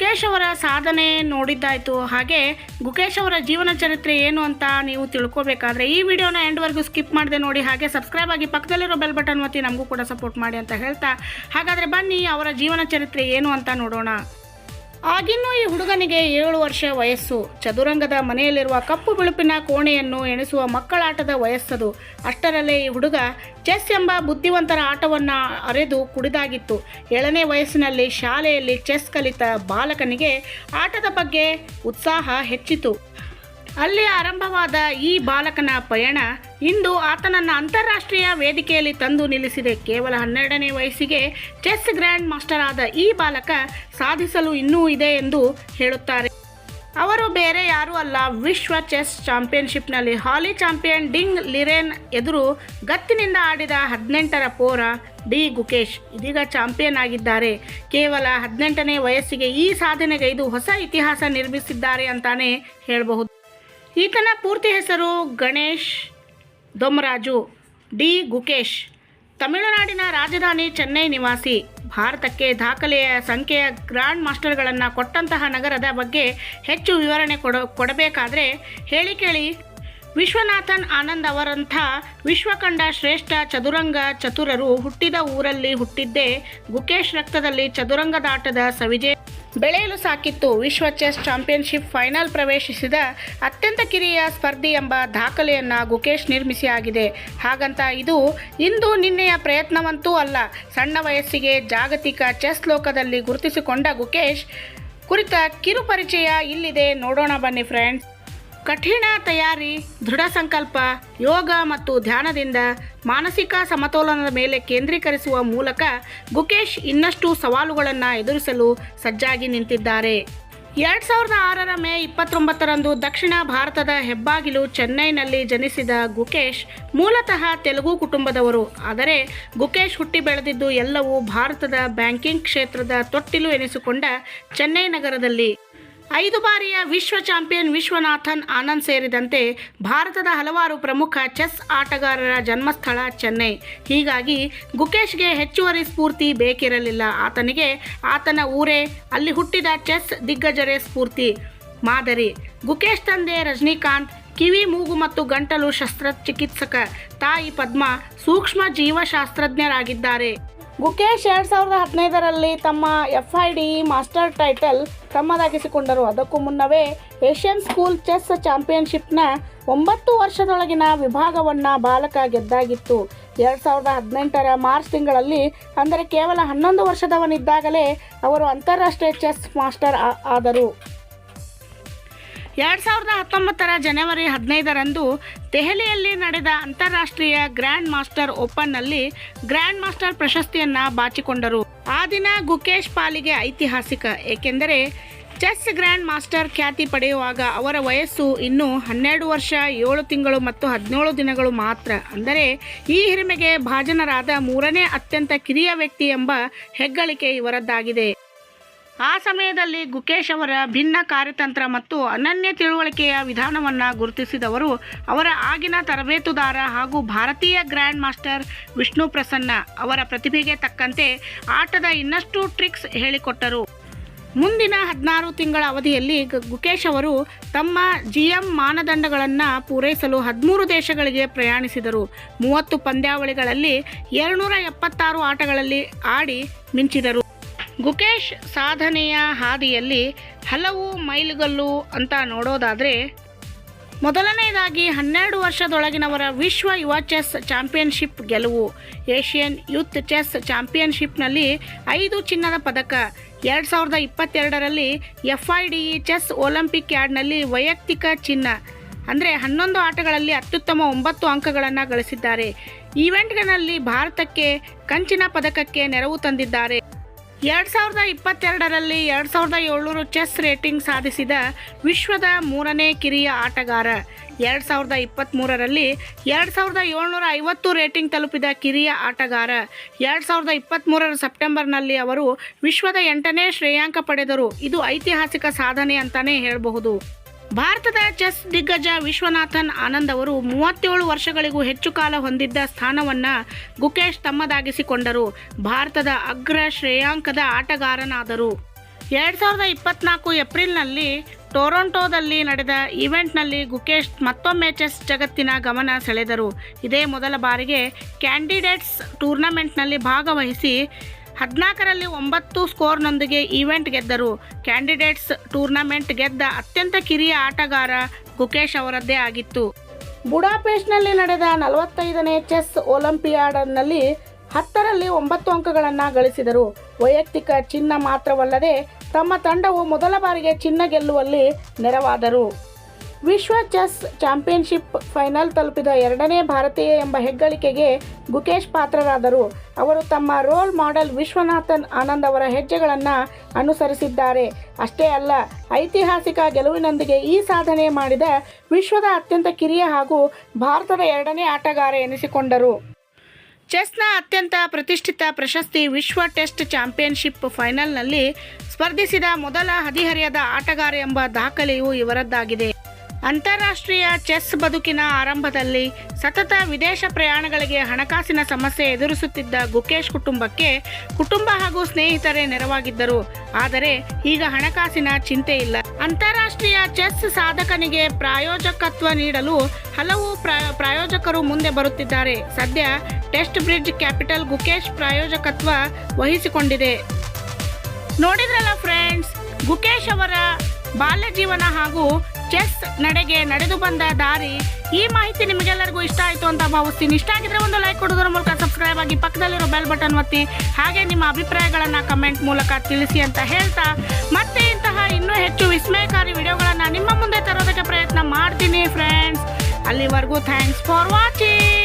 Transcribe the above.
ಗುಕೇಶ್ ಅವರ ಸಾಧನೆ ನೋಡಿದ್ದಾಯಿತು. ಹಾಗೆ ಗುಕೇಶ್ ಅವರ ಜೀವನ ಚರಿತ್ರೆ ಏನು ಅಂತ ನೀವು ತಿಳ್ಕೊಬೇಕಾದ್ರೆ ಈ ವಿಡಿಯೋನ ಎಂಡ್ವರೆಗೂ ಸ್ಕಿಪ್ ಮಾಡದೆ ನೋಡಿ. ಹಾಗೆ ಸಬ್ಸ್ಕ್ರೈಬ್ ಆಗಿ ಪಕ್ಕದಲ್ಲಿರೋ ಬೆಲ್ ಬಟನ್ ಒತ್ತಿ ನಮಗೂ ಕೂಡ ಸಪೋರ್ಟ್ ಮಾಡಿ ಅಂತ ಹೇಳ್ತಾ. ಹಾಗಾದರೆ ಬನ್ನಿ ಅವರ ಜೀವನ ಚರಿತ್ರೆ ಏನು ಅಂತ ನೋಡೋಣ. ಆಗಿನ್ನೂ ಈ ಹುಡುಗನಿಗೆ ಏಳು ವರ್ಷ ವಯಸ್ಸು. ಚದುರಂಗದ ಮನೆಯಲ್ಲಿರುವ ಕಪ್ಪು ಬಿಳುಪಿನ ಕೋಣೆಯನ್ನು ಎಣಿಸುವ ಮಕ್ಕಳಾಟದ ವಯಸ್ಸದು. ಅಷ್ಟರಲ್ಲೇ ಈ ಹುಡುಗ ಚೆಸ್ ಎಂಬ ಬುದ್ಧಿವಂತರ ಆಟವನ್ನು ಅರೆದು ಕುಡಿದಾಗಿತ್ತು. ಏಳನೇ ವಯಸ್ಸಿನಲ್ಲಿ ಶಾಲೆಯಲ್ಲಿ ಚೆಸ್ ಕಲಿತ ಬಾಲಕನಿಗೆ ಆಟದ ಬಗ್ಗೆ ಉತ್ಸಾಹ ಹೆಚ್ಚಿತು. ಅಲ್ಲಿ ಆರಂಭವಾದ ಈ ಬಾಲಕನ ಪಯಣ ಇಂದು ಆತನನ್ನು ಅಂತಾರಾಷ್ಟ್ರೀಯ ವೇದಿಕೆಯಲ್ಲಿ ತಂದು ನಿಲ್ಲಿಸಿದೆ. ಕೇವಲ ಹನ್ನೆರಡನೇ ವಯಸ್ಸಿಗೆ ಚೆಸ್ ಗ್ರ್ಯಾಂಡ್ ಮಾಸ್ಟರ್ ಆದ ಈ ಬಾಲಕ ಸಾಧಿಸಲು ಇನ್ನೂ ಇದೆ ಎಂದು ಹೇಳುತ್ತಾರೆ. ಅವರು ಬೇರೆ ಯಾರೂ ಅಲ್ಲ, ವಿಶ್ವ ಚೆಸ್ ಚಾಂಪಿಯನ್ಶಿಪ್ನಲ್ಲಿ ಹಾಲಿ ಚಾಂಪಿಯನ್ ಡಿಂಗ್ ಲಿರೆನ್ ಎದುರು ಗತ್ತಿನಿಂದ ಆಡಿದ ಹದಿನೆಂಟರ ಪೋರ ಡಿ. ಗುಕೇಶ್ ಇದೀಗ ಚಾಂಪಿಯನ್ ಆಗಿದ್ದಾರೆ. ಕೇವಲ ಹದಿನೆಂಟನೇ ವಯಸ್ಸಿಗೆ ಈ ಸಾಧನೆಗೈದು ಹೊಸ ಇತಿಹಾಸ ನಿರ್ಮಿಸಿದ್ದಾರೆ ಅಂತಾನೆ ಹೇಳಬಹುದು. ಈತನ ಪೂರ್ತಿ ಹೆಸರು ಗಣೇಶ್ ದೊಮರಾಜು ಡಿ. ಗುಕೇಶ್. ತಮಿಳುನಾಡಿನ ರಾಜಧಾನಿ ಚೆನ್ನೈ ನಿವಾಸಿ. ಭಾರತಕ್ಕೆ ದಾಖಲೆಯ ಸಂಖ್ಯೆಯ ಗ್ರ್ಯಾಂಡ್ ಮಾಸ್ಟರ್ಗಳನ್ನು ಕೊಟ್ಟಂತಹ ನಗರದ ಬಗ್ಗೆ ಹೆಚ್ಚು ವಿವರಣೆ ಕೊಡ, ಕೊಡಬೇಕಾದ್ರೆ ಹೇಳಿ ಕೇಳಿ. ವಿಶ್ವನಾಥನ್ ಆನಂದ್ ಅವರಂಥ ವಿಶ್ವಕಂಡ ಶ್ರೇಷ್ಠ ಚದುರಂಗ ಚತುರರು ಹುಟ್ಟಿದ ಊರಲ್ಲಿ ಹುಟ್ಟಿದ್ದೇ ಗುಕೇಶ್ ರಕ್ತದಲ್ಲಿ ಚದುರಂಗದಾಟದ ಸವಿಜೆ ಬೆಳೆಯಲು ಸಾಕಿತ್ತು. ವಿಶ್ವ ಚೆಸ್ ಚಾಂಪಿಯನ್ಶಿಪ್ ಫೈನಲ್ ಪ್ರವೇಶಿಸಿದ ಅತ್ಯಂತ ಕಿರಿಯ ಸ್ಪರ್ಧಿ ಎಂಬ ದಾಖಲೆಯನ್ನು ಗುಕೇಶ್ ನಿರ್ಮಿಸಿ ಆಗಿದೆ ಹಾಗಂತ ಇದು ಇಂದು ನಿನ್ನೆಯ ಪ್ರಯತ್ನವಂತೂ ಅಲ್ಲ. ಸಣ್ಣ ವಯಸ್ಸಿಗೆ ಜಾಗತಿಕ ಚೆಸ್ ಲೋಕದಲ್ಲಿ ಗುರುತಿಸಿಕೊಂಡ ಗುಕೇಶ್ ಕುರಿತ ಕಿರು ಪರಿಚಯ ಇಲ್ಲಿದೆ. ನೋಡೋಣ ಬನ್ನಿ ಫ್ರೆಂಡ್ಸ್. ಕಠಿಣ ತಯಾರಿ, ದೃಢ ಸಂಕಲ್ಪ, ಯೋಗ ಮತ್ತು ಧ್ಯಾನದಿಂದ ಮಾನಸಿಕ ಸಮತೋಲನದ ಮೇಲೆ ಕೇಂದ್ರೀಕರಿಸುವ ಮೂಲಕ ಗುಕೇಶ್ ಇನ್ನಷ್ಟು ಸವಾಲುಗಳನ್ನು ಎದುರಿಸಲು ಸಜ್ಜಾಗಿ ನಿಂತಿದ್ದಾರೆ. ಎರಡು ಸಾವಿರದ ಆರರ ಮೇ ಇಪ್ಪತ್ತೊಂಬತ್ತರಂದು ದಕ್ಷಿಣ ಭಾರತದ ಹೆಬ್ಬಾಗಿಲು ಚೆನ್ನೈನಲ್ಲಿ ಜನಿಸಿದ ಗುಕೇಶ್ ಮೂಲತಃ ತೆಲುಗು ಕುಟುಂಬದವರು. ಆದರೆ ಗುಕೇಶ್ ಹುಟ್ಟಿ ಬೆಳೆದಿದ್ದು ಎಲ್ಲವೂ ಭಾರತದ ಬ್ಯಾಂಕಿಂಗ್ ಕ್ಷೇತ್ರದ ತೊಟ್ಟಿಲು ಎನಿಸಿಕೊಂಡ ಚೆನ್ನೈ ನಗರದಲ್ಲಿ. ಐದು ಬಾರಿಯ ವಿಶ್ವ ಚಾಂಪಿಯನ್ ವಿಶ್ವನಾಥನ್ ಆನಂದ್ ಸೇರಿದಂತೆ ಭಾರತದ ಹಲವಾರು ಪ್ರಮುಖ ಚೆಸ್ ಆಟಗಾರರ ಜನ್ಮಸ್ಥಳ ಚೆನ್ನೈ. ಹೀಗಾಗಿ ಗುಕೇಶ್ಗೆ ಹೆಚ್ಚುವರಿ ಸ್ಫೂರ್ತಿ ಬೇಕಿರಲಿಲ್ಲ. ಆತನಿಗೆ ಆತನ ಊರೇ ಅಲ್ಲಿ ಹುಟ್ಟಿದ ಚೆಸ್ ದಿಗ್ಗಜರೇ ಸ್ಫೂರ್ತಿ. ಮಾದರಿ, ಗುಕೇಶ್ ತಂದೆ ರಜನಿಕಾಂತ್, ಕಿವಿ, ಮೂಗು ಮತ್ತು ಗಂಟಲು ಶಸ್ತ್ರಚಿಕಿತ್ಸಕ ತಾಯಿ ಪದ್ಮ ಸೂಕ್ಷ್ಮ ಜೀವಶಾಸ್ತ್ರಜ್ಞರಾಗಿದ್ದಾರೆ. ಗುಕೇಶ್ ಎರಡು ಸಾವಿರದ ಹದಿನೈದರಲ್ಲಿ ತಮ್ಮ F I D master title ತಮ್ಮದಾಗಿಸಿಕೊಂಡರು ಅದಕ್ಕೂ ಮುನ್ನವೇ ಏಷ್ಯನ್ ಸ್ಕೂಲ್ ಚೆಸ್ ಚಾಂಪಿಯನ್ಶಿಪ್ನ ಒಂಬತ್ತು ವರ್ಷದೊಳಗಿನ ವಿಭಾಗವನ್ನು ಬಾಲಕ ಗೆದ್ದಾಗಿತ್ತು. ಎರಡು ಸಾವಿರದ ಹದಿನೆಂಟರ ಮಾರ್ಚ್ ತಿಂಗಳಲ್ಲಿ, ಅಂದರೆ ಕೇವಲ ಹನ್ನೊಂದು ವರ್ಷದವನಿದ್ದಾಗಲೇ ಅವರು ಅಂತಾರಾಷ್ಟ್ರೀಯ ಚೆಸ್ ಮಾಸ್ಟರ್ ಆದರು. ಎರಡು ಸಾವಿರದ ಹತ್ತೊಂಬತ್ತರ ಜನವರಿ ಹದಿನೈದರಂದು ದೆಹಲಿಯಲ್ಲಿ ನಡೆದ ಅಂತಾರಾಷ್ಟ್ರೀಯ ಗ್ರ್ಯಾಂಡ್ ಮಾಸ್ಟರ್ ಓಪನ್ನಲ್ಲಿ ಗ್ರ್ಯಾಂಡ್ ಮಾಸ್ಟರ್ ಪ್ರಶಸ್ತಿಯನ್ನು ಬಾಚಿಕೊಂಡರು. ಆ ದಿನ ಗುಕೇಶ್ ಪಾಲಿಗೆ ಐತಿಹಾಸಿಕ, ಏಕೆಂದರೆ ಚೆಸ್ ಗ್ರ್ಯಾಂಡ್ ಮಾಸ್ಟರ್ ಖ್ಯಾತಿ ಪಡೆಯುವಾಗ ಅವರ ವಯಸ್ಸು ಇನ್ನೂ ಹನ್ನೆರಡು ವರ್ಷ, ಏಳು ತಿಂಗಳು ಮತ್ತು ಹದಿನೇಳು ದಿನಗಳು ಮಾತ್ರ. ಅಂದರೆ ಈ ಹಿರಿಮೆಗೆ ಭಾಜನರಾದ ಮೂರನೇ ಅತ್ಯಂತ ಕಿರಿಯ ವ್ಯಕ್ತಿ ಎಂಬ ಹೆಗ್ಗಳಿಕೆ ಇವರದ್ದಾಗಿದೆ. ಆ ಸಮಯದಲ್ಲಿ ಗುಕೇಶ್ ಅವರ ಭಿನ್ನ ಕಾರ್ಯತಂತ್ರ ಮತ್ತು ಅನನ್ಯ ತಿಳುವಳಿಕೆಯ ವಿಧಾನವನ್ನು ಗುರುತಿಸಿದವರು ಅವರ ಆಗಿನ ತರಬೇತುದಾರ ಹಾಗೂ ಭಾರತೀಯ ಗ್ರ್ಯಾಂಡ್ ಮಾಸ್ಟರ್ ವಿಷ್ಣು ಪ್ರಸನ್ನ ಅವರ ಪ್ರತಿಭೆಗೆ ತಕ್ಕಂತೆ ಆಟದ ಇನ್ನಷ್ಟು ಟ್ರಿಕ್ಸ್ ಹೇಳಿಕೊಟ್ಟರು. ಮುಂದಿನ ಹದಿನಾರು ತಿಂಗಳ ಅವಧಿಯಲ್ಲಿ ಗುಕೇಶ್ ಅವರು ತಮ್ಮ ಜಿ ಎಂ ಮಾನದಂಡಗಳನ್ನು ಪೂರೈಸಲು ಹದಿಮೂರು ದೇಶಗಳಿಗೆ ಪ್ರಯಾಣಿಸಿದರು. ಮೂವತ್ತು ಪಂದ್ಯಾವಳಿಗಳಲ್ಲಿ ಎರಡುನೂರ ಎಪ್ಪತ್ತಾರು ಆಟಗಳಲ್ಲಿ ಆಡಿ ಮಿಂಚಿದರು. ಗುಕೇಶ್ ಸಾಧನೆಯ ಹಾದಿಯಲ್ಲಿ ಹಲವು ಮೈಲುಗಲ್ಲು ಅಂತ ನೋಡೋದಾದರೆ ಮೊದಲನೆಯದಾಗಿ ಹನ್ನೆರಡು ವರ್ಷದೊಳಗಿನವರ ವಿಶ್ವ ಯುವ ಚೆಸ್ ಚಾಂಪಿಯನ್ಶಿಪ್ ಗೆಲುವು. ಏಷ್ಯನ್ ಯೂತ್ ಚೆಸ್ ಚಾಂಪಿಯನ್ಶಿಪ್ನಲ್ಲಿ ಐದು ಚಿನ್ನದ ಪದಕ. ಎರಡು ಸಾವಿರದ ಇಪ್ಪತ್ತೆರಡರಲ್ಲಿ F I D E chess Olympic ಯಾರ್ಡ್ನಲ್ಲಿ ವೈಯಕ್ತಿಕ ಚಿನ್ನ. ಅಂದರೆ ಹನ್ನೊಂದು ಆಟಗಳಲ್ಲಿ ಅತ್ಯುತ್ತಮ ಒಂಬತ್ತು ಅಂಕಗಳನ್ನು ಗಳಿಸಿದ್ದಾರೆ. ಈವೆಂಟ್ಗಳಲ್ಲಿ ಭಾರತಕ್ಕೆ ಕಂಚಿನ ಪದಕಕ್ಕೆ ನೆರವು ತಂದಿದ್ದಾರೆ. ಎರಡು ಸಾವಿರದ ಇಪ್ಪತ್ತೆರಡರಲ್ಲಿ ಎರಡು ಸಾವಿರದ ಏಳ್ನೂರು ಚೆಸ್ ರೇಟಿಂಗ್ ಸಾಧಿಸಿದ ವಿಶ್ವದ ಮೂರನೇ ಕಿರಿಯ ಆಟಗಾರ. ಎರಡು ಸಾವಿರದ ಇಪ್ಪತ್ತ್ಮೂರರಲ್ಲಿ ಎರಡು ಸಾವಿರದ ಏಳ್ನೂರ ಐವತ್ತು ರೇಟಿಂಗ್ ತಲುಪಿದ ಕಿರಿಯ ಆಟಗಾರ. ಎರಡು ಸಾವಿರದ ಇಪ್ಪತ್ತ್ಮೂರರ ಸೆಪ್ಟೆಂಬರ್ನಲ್ಲಿ ಅವರು ವಿಶ್ವದ ಎಂಟನೇ ಶ್ರೇಯಾಂಕ ಪಡೆದರು. ಇದು ಐತಿಹಾಸಿಕ ಸಾಧನೆ ಅಂತಲೇ ಹೇಳಬಹುದು. ಭಾರತದ ಚೆಸ್ ದಿಗ್ಗಜ ವಿಶ್ವನಾಥನ್ ಆನಂದ್ ಅವರು ಮೂವತ್ತೇಳು ವರ್ಷಗಳಿಗೂ ಹೆಚ್ಚು ಕಾಲ ಹೊಂದಿದ್ದ ಸ್ಥಾನವನ್ನು ಗುಕೇಶ್ ತಮ್ಮದಾಗಿಸಿಕೊಂಡರು. ಭಾರತದ ಅಗ್ರ ಶ್ರೇಯಾಂಕದ ಆಟಗಾರನಾದರು. ಎರಡು ಸಾವಿರದ ಇಪ್ಪತ್ನಾಲ್ಕು ಏಪ್ರಿಲ್ನಲ್ಲಿ ಟೊರೊಂಟೊದಲ್ಲಿ ನಡೆದ ಈವೆಂಟ್ನಲ್ಲಿ ಗುಕೇಶ್ ಮತ್ತೊಮ್ಮೆ ಚೆಸ್ ಜಗತ್ತಿನ ಗಮನ ಸೆಳೆದರು. ಇದೇ ಮೊದಲ ಬಾರಿಗೆ ಕ್ಯಾಂಡಿಡೇಟ್ಸ್ ಟೂರ್ನಮೆಂಟ್ನಲ್ಲಿ ಭಾಗವಹಿಸಿ ಹದಿನಾಲ್ಕರಲ್ಲಿ ಒಂಬತ್ತು ಸ್ಕೋರ್ನೊಂದಿಗೆ ಈವೆಂಟ್ ಗೆದ್ದರು. ಕ್ಯಾಂಡಿಡೇಟ್ಸ್ ಟೂರ್ನಮೆಂಟ್ ಗೆದ್ದ ಅತ್ಯಂತ ಕಿರಿಯ ಆಟಗಾರ ಗುಕೇಶ್ ಅವರದ್ದೇ ಆಗಿತ್ತು. ಬುಡಾಪೇಸ್ಟ್ನಲ್ಲಿ ನಡೆದ ನಲವತ್ತೈದನೇ ಚೆಸ್ ಒಲಿಂಪಿಯಾಡ್ನಲ್ಲಿ ಹತ್ತರಲ್ಲಿ ಒಂಬತ್ತು ಅಂಕಗಳನ್ನು ಗಳಿಸಿದರು. ವೈಯಕ್ತಿಕ ಚಿನ್ನ ಮಾತ್ರವಲ್ಲದೆ ತಮ್ಮ ತಂಡವು ಮೊದಲ ಬಾರಿಗೆ ಚಿನ್ನ ಗೆಲ್ಲುವಲ್ಲಿ ನೆರವಾದರು. ವಿಶ್ವ ಚೆಸ್ ಚಾಂಪಿಯನ್ಶಿಪ್ ಫೈನಲ್ ತಲುಪಿದ ಎರಡನೇ ಭಾರತೀಯ ಎಂಬ ಹೆಗ್ಗಳಿಕೆಗೆ ಗುಕೇಶ್ ಪಾತ್ರರಾದರು. ಅವರು ತಮ್ಮ ರೋಲ್ ಮಾಡೆಲ್ ವಿಶ್ವನಾಥನ್ ಆನಂದ್ ಅವರ ಹೆಜ್ಜೆಗಳನ್ನು ಅನುಸರಿಸಿದ್ದಾರೆ. ಅಷ್ಟೇ ಅಲ್ಲ, ಐತಿಹಾಸಿಕ ಗೆಲುವಿನೊಂದಿಗೆ ಈ ಸಾಧನೆ ಮಾಡಿದ ವಿಶ್ವದ ಅತ್ಯಂತ ಕಿರಿಯ ಹಾಗೂ ಭಾರತದ ಎರಡನೇ ಆಟಗಾರ ಎನಿಸಿಕೊಂಡರು. ಚೆಸ್ನ ಅತ್ಯಂತ ಪ್ರತಿಷ್ಠಿತ ಪ್ರಶಸ್ತಿ ವಿಶ್ವ ಟೆಸ್ಟ್ ಚಾಂಪಿಯನ್ಶಿಪ್ ಫೈನಲ್ನಲ್ಲಿ ಸ್ಪರ್ಧಿಸಿದ ಮೊದಲ ಹದಿಹರೆಯದ ಆಟಗಾರ ಎಂಬ ದಾಖಲೆಯು ಇವರದ್ದಾಗಿದೆ. ಅಂತಾರಾಷ್ಟ್ರೀಯ ಚೆಸ್ ಬದುಕಿನ ಆರಂಭದಲ್ಲಿ ಸತತ ವಿದೇಶ ಪ್ರಯಾಣಗಳಿಗೆ ಹಣಕಾಸಿನ ಸಮಸ್ಯೆ ಎದುರಿಸುತ್ತಿದ್ದ ಗುಕೇಶ್ ಕುಟುಂಬಕ್ಕೆ ಕುಟುಂಬ ಹಾಗೂ ಸ್ನೇಹಿತರೇ ನೆರವಾಗಿದ್ದರು. ಆದರೆ ಈಗ ಹಣಕಾಸಿನ ಚಿಂತೆ ಇಲ್ಲ. ಅಂತಾರಾಷ್ಟ್ರೀಯ ಚೆಸ್ ಸಾಧಕನಿಗೆ ಪ್ರಾಯೋಜಕತ್ವ ನೀಡಲು ಹಲವು ಪ್ರಾ- ಪ್ರಾಯೋಜಕರು ಮುಂದೆ ಬರುತ್ತಿದ್ದಾರೆ. ಸದ್ಯ ಟೆಸ್ಟ್ ಬ್ರಿಡ್ಜ್ ಕ್ಯಾಪಿಟಲ್ ಗುಕೇಶ್ ಪ್ರಾಯೋಜಕತ್ವ ವಹಿಸಿಕೊಂಡಿದೆ. ನೋಡಿದ್ರಲ್ಲ ಫ್ರೆಂಡ್ಸ್, ಗುಕೇಶ್ ಅವರ ಬಾಲ್ಯ ಜೀವನ ಹಾಗೂ ಚೆಸ್ ನಡೆಗೆ ನಡೆದು ಬಂದ ದಾರಿ ಈ ಮಾಹಿತಿ ನಿಮಗೆಲ್ಲರಿಗೂ ಇಷ್ಟ ಆಯಿತು ಅಂತ ಭಾವಿಸ್ತೀನಿ. ಇಷ್ಟ ಆಗಿದ್ರೆ ಒಂದು ಲೈಕ್ ಕೊಡೋದ್ರ ಮೂಲಕ ಸಬ್ಸ್ಕ್ರೈಬ್ ಆಗಿ ಪಕ್ಕದಲ್ಲಿರೋ ಬೆಲ್ ಬಟನ್ ಒತ್ತಿ, ಹಾಗೆ ನಿಮ್ಮ ಅಭಿಪ್ರಾಯಗಳನ್ನು ಕಮೆಂಟ್ ಮೂಲಕ ತಿಳಿಸಿ ಅಂತ ಹೇಳ್ತಾ, ಮತ್ತೆ ಇಂತಹ ಇನ್ನೂ ಹೆಚ್ಚು ವಿಸ್ಮಯಕಾರಿ ವಿಡಿಯೋಗಳನ್ನು ನಿಮ್ಮ ಮುಂದೆ ತರೋದಕ್ಕೆ ಪ್ರಯತ್ನ ಮಾಡ್ತೀನಿ ಫ್ರೆಂಡ್ಸ್ ಅಲ್ಲಿವರೆಗೂ ಥ್ಯಾಂಕ್ಸ್ ಫಾರ್ ವಾಚಿಂಗ್